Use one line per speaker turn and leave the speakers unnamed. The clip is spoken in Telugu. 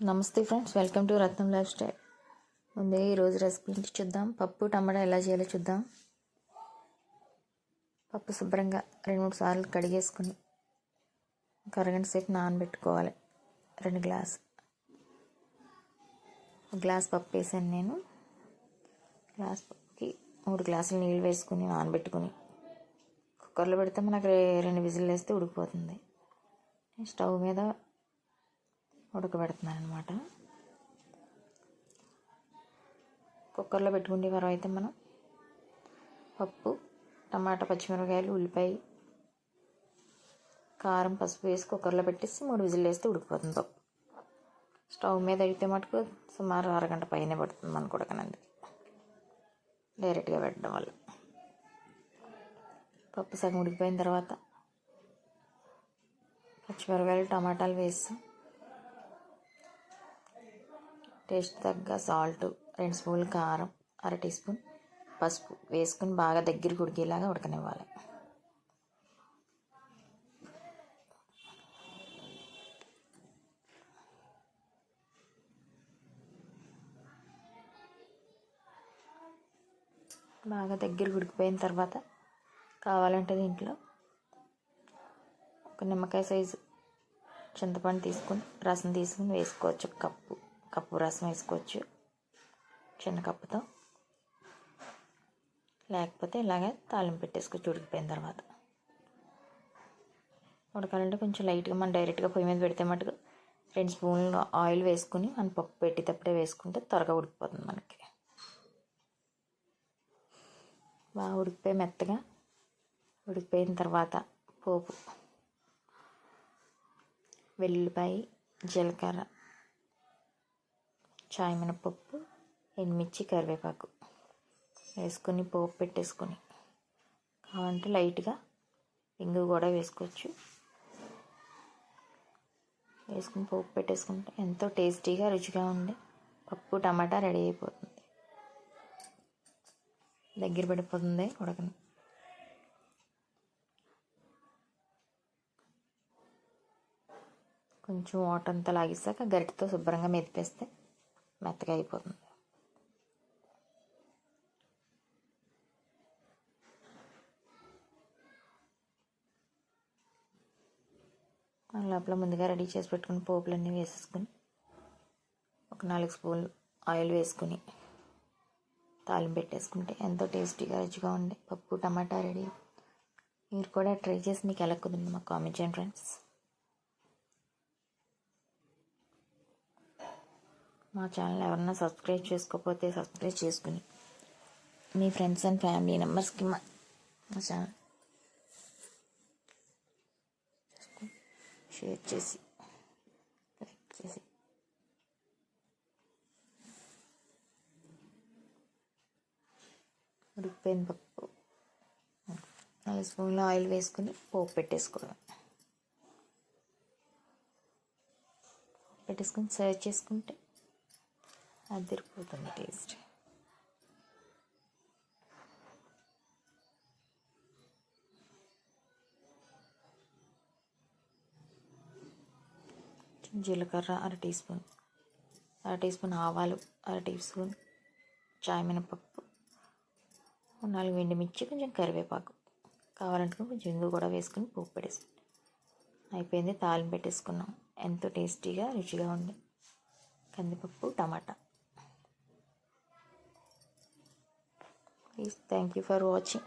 నమస్తే friends welcome to Ratnam lifestyle. ముందే ఈరోజు రెసిపీ చూద్దాం. పప్పు టమాటా ఎలా చేయాలో చూద్దాం. పప్పు శుభ్రంగా రెండు మూడు సార్లు కడిగేసుకుని ఒక అరగంట సేపు నానబెట్టుకోవాలి. రెండు గ్లాస్. ఒక గ్లాస్ పప్పు వేసాను నేను. గ్లాస్ పప్పుకి మూడు గ్లాసులు నీళ్ళు వేసుకుని నానబెట్టుకుని కుక్కర్లో పెడితే మనకు రెండు విజిల్ వేస్తే ఉడికిపోతుంది. స్టవ్ మీద ఉడకబెడుతున్నాను అనమాట కుక్కర్లో పెట్టుకునే వరం అయితే మనం. పప్పు టమాటా పచ్చిమిరపకాయలు ఉల్లిపాయ కారం పసుపు వేసి కుక్కర్లో పెట్టేసి మూడు విజిల్ వేస్తే ఉడికిపోతుంది. పప్పు స్టవ్ మీద అయితే మటుకు సుమారు అరగంట పైనే పడుతుంది మనకు ఉడకనంది డైరెక్ట్గా పెట్టడం వల్ల. పప్పు సగం ఉడికిపోయిన తర్వాత పచ్చిమిరపకాయలు టమాటాలు వేసి టేస్ట్ తగ్గ సాల్ట్ రెండు స్పూన్లు కారం అర టీ స్పూన్ పసుపు వేసుకుని బాగా దగ్గర ఉడికేలాగా ఉడకనివ్వాలి. బాగా దగ్గర ఉడికిపోయిన తర్వాత కావాలంటే దీంట్లో ఒక నిమ్మకాయ సైజు చింతపండు తీసుకుని రసం తీసుకుని వేసుకోవచ్చు కప్పు. కప్పు రసం వేసుకోవచ్చు. చిన్న కప్పుతో. లేకపోతే ఇలాగే తాళింపు పెట్టేసుకోవచ్చు ఉడికిపోయిన తర్వాత. ఉడకాలంటే కొంచెం లైట్గా మనం డైరెక్ట్గా పొయ్యి మీద పెడితే మటుకు రెండు స్పూన్లు ఆయిల్ వేసుకుని మనం పప్పు పెట్టేటప్పుడే వేసుకుంటే త్వరగా ఉడికిపోతుంది మనకి. బాగా ఉడికిపోయి మెత్తగా ఉడికిపోయిన తర్వాత పోపు వెల్లుల్లిపాయ జీలకర్ర చాయ్ మినపప్పు ఎండుమిర్చి కరివేపాకు వేసుకొని పోపు పెట్టేసుకొని. కావాలంటే లైట్గా ఇంగు కూడా వేసుకోవచ్చు. వేసుకుని పోపు పెట్టేసుకుంటే ఎంతో టేస్టీగా రుచిగా ఉండే పప్పు టమాటా రెడీ అయిపోతుంది. దగ్గర పడిపోతుంది ఉడకని. కొంచెం వాటర్ అంతా లాగేసాక గరిటతో శుభ్రంగా మెదిపేస్తే మెత్తగా అయిపోతుంది. లోపల ముందుగా రెడీ చేసి పెట్టుకుని పోపులన్నీ వేసేసుకుని ఒక నాలుగు స్పూన్లు ఆయిల్ వేసుకుని తాలింపు పెట్టేసుకుంటే ఎంతో టేస్టీగా రుచిగా ఉండే పప్పు టమాటా రెడీ. మీరు కూడా ట్రై చేసి మీకు ఎలా కుదిరింది మాకు కామెంట్ చేయండి ఫ్రెండ్స్. మా ఛానల్ ఎవరన్నా సబ్స్క్రైబ్ చేసుకోకపోతే సబ్స్క్రైబ్ చేసుకుని మీ ఫ్రెండ్స్ అండ్ ఫ్యామిలీ మెంబర్స్కి మా మా ఛానల్ షేర్ చేసి లైక్ చేసి. ఉడికిపోయిన పప్పు నాలుగు స్పూన్ల ఆయిల్ వేసుకుని పోపు పెట్టేసుకోవడం పెట్టేసుకొని సర్వ్ చేసుకుంటే అదిరిపోతుంది టేస్ట్. జీలకర్ర అర టీ స్పూన్ అర టీ స్పూన్ ఆవాలు అర టీ స్పూన్ చాయ్ మినపప్పు నాలుగు ఎండుమిర్చి కొంచెం కరివేపాకు. కావాలంటే కొంచెం ఇంగు కూడా వేసుకుని పోపు పెట్టేసుకుని అయిపోయింది తాలింపు పెట్టేసుకున్నాం. ఎంతో టేస్టీగా రుచిగా ఉంది. కందిపప్పు టమాటా. Please, thank you for watching.